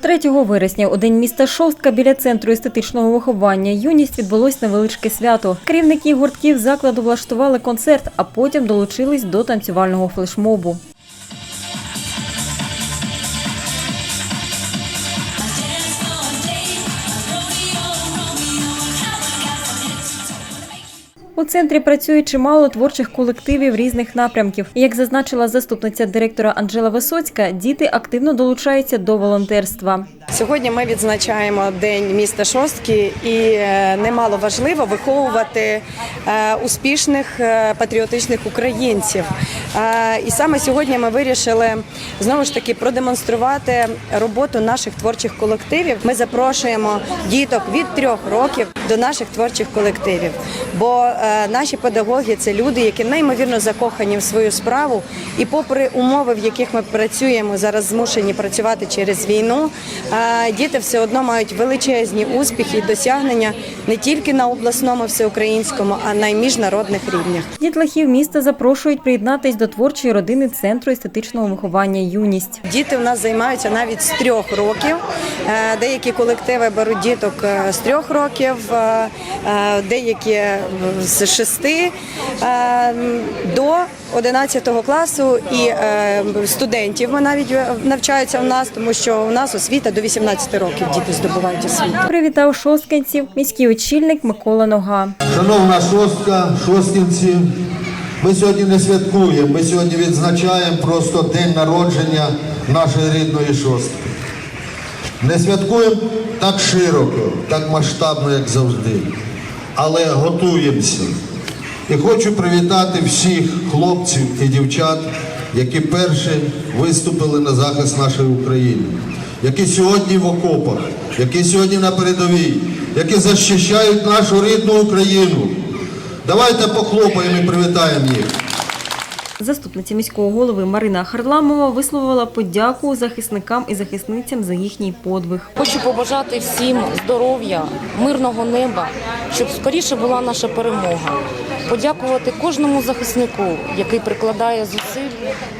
3 вересня у день міста Шостка біля центру естетичного виховання юність відбулось невеличке свято. Керівники гуртків закладу влаштували концерт, а потім долучились до танцювального флешмобу. У центрі працює чимало творчих колективів різних напрямків. Як зазначила заступниця директора Анжела Висоцька, діти активно долучаються до волонтерства. Сьогодні ми відзначаємо День міста Шостки, і е, немало важливо виховувати е, успішних е, патріотичних українців. І саме сьогодні ми вирішили знову ж таки продемонструвати роботу наших творчих колективів. Ми запрошуємо діток від трьох років до наших творчих колективів. Бо наші педагоги це люди, які неймовірно закохані в свою справу, і попри умови, в яких ми працюємо, зараз змушені працювати через війну. Діти все одно мають величезні успіхи і досягнення не тільки на обласному всеукраїнському, а й міжнародних рівнях. Дітлахів міста запрошують приєднатись до творчої родини центру естетичного виховання юність. Діти в нас займаються навіть з трьох років. Е, Деякі колективи беруть діток е, з трьох років, е, деякі з шести до 11 класу і студентів навіть навчаються в нас, тому що у нас освіта до 18 років діти здобувають освіту. Привітав шосткинців міський очільник Микола Нога. Шановна шостка, шосткінці, ми сьогодні не святкуємо, ми сьогодні відзначаємо просто день народження нашої рідної шостки. Не святкуємо так широко, так масштабно, як завжди, але готуємося. І хочу привітати всіх хлопців і дівчат, які перші виступили на захист нашої України, які сьогодні в окопах, які сьогодні на передовій, які захищають нашу рідну Україну. Давайте похлопаємо і привітаємо їх. Заступниця міського голови Марина Харламова висловила подяку захисникам і захисницям за їхній подвиг. Хочу побажати всім здоров'я, мирного неба, щоб скоріше була наша перемога. Подякувати кожному захиснику, який прикладає зусиль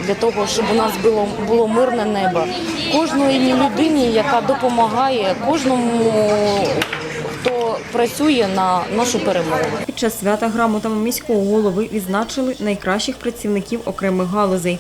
для того, щоб у нас було, було мирне небо, кожної людині, яка допомагає, кожному, працює на нашу перемогу. Під час свята грамотами міського голови відзначили найкращих працівників окремих галузей.